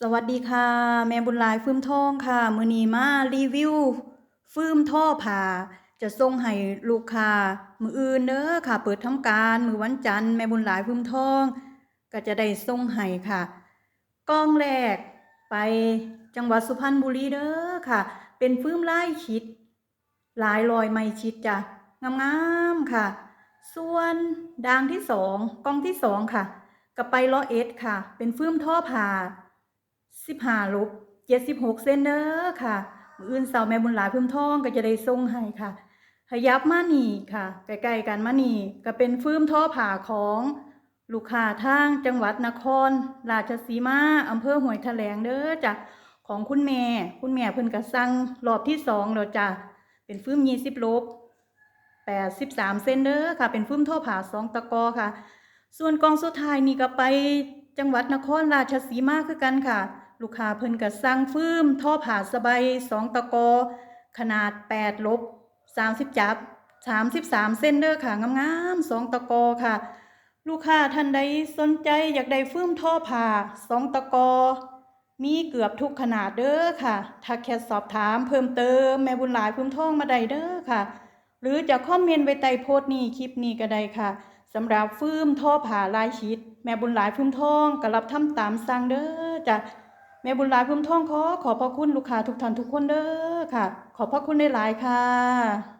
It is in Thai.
สวัสดีค่ะ แม่บุญหลายฟืมทองค่ะ มือนีมารีวิวฟืมท่อผ้าจะส่งให้ลูกค้ามืออื่นเด้อค่ะ เปิดทำการมือวันจันทร์แม่บุญหลายฟืมทอง ก็จะได้ส่งให้ค่ะกล้องแรกไปจังหวัดสุพรรณบุรีเด้อค่ะ เป็นฟืมลายชิด หลายรอยไม้ชิดจ้ะงามๆค่ะ ส่วนดางที่สองกล้องที่สองค่ะก็ไปร้อเอ็ดค่ะ เป็นฟืมท่อผ้า สิบห้าลบเจ็ดสิบหกเซนเด้อค่ะ มืออื่นเสาร์แม่บุญหลายเพิ่มทองก็จะได้ส่งให้ค่ะขยับมานี่ค่ะ ใกล้ๆกันมานี่ก็เป็นฟืมท่อผ่าของลูกค้าทางจังหวัดนคร ราชสีมาอำเภอห้วยแถลงเด้อจ้ะของคุณแม่ คุณแม่เพิ่นก็สั่งรอบที่สองแล้วจ้ะเป็นฟืมยี่สิบลบแปดสิบสามเซนเด้อค่ะ เป็นฟืมท่อผ่าสองตะกอค่ะ ส่วนกองสุดท้ายนี่ก็ไปจังหวัดนครราชสีมาคือกันค่ะ ลูกค้าเพิ่นก็สั่งฟืมท่อผ่าสบายสองตะกอ ขนาด8ลบ30 จับ 33 เส้นเด้อค่ะ งามๆสองตะกอค่ะ ลูกค้าท่านใดสนใจอยากได้ฟืมท่อผ่าสองตะกอ มีเกือบทุกขนาดเด้อค่ะถ้าแค่สอบถามเพิ่มเติมแม่บุญหลายฟืมทองมาได้เด้อค่ะ หรือจะคอมเมนต์ไว้ใต้โพสต์นี้คลิปนี้ก็ได้ค่ะสำหรับฟืมท่อผ่าลายชิด แม่บุญหลายฟืมทองก็รับทำตามสั่งเด้อจ้ะ ม่บุญหลายฟืมทองขอขอบพระคุณลูกค้าทุกท่านทุกคนเด้อค่ะ ขอบพระคุณได้หลายค่ะ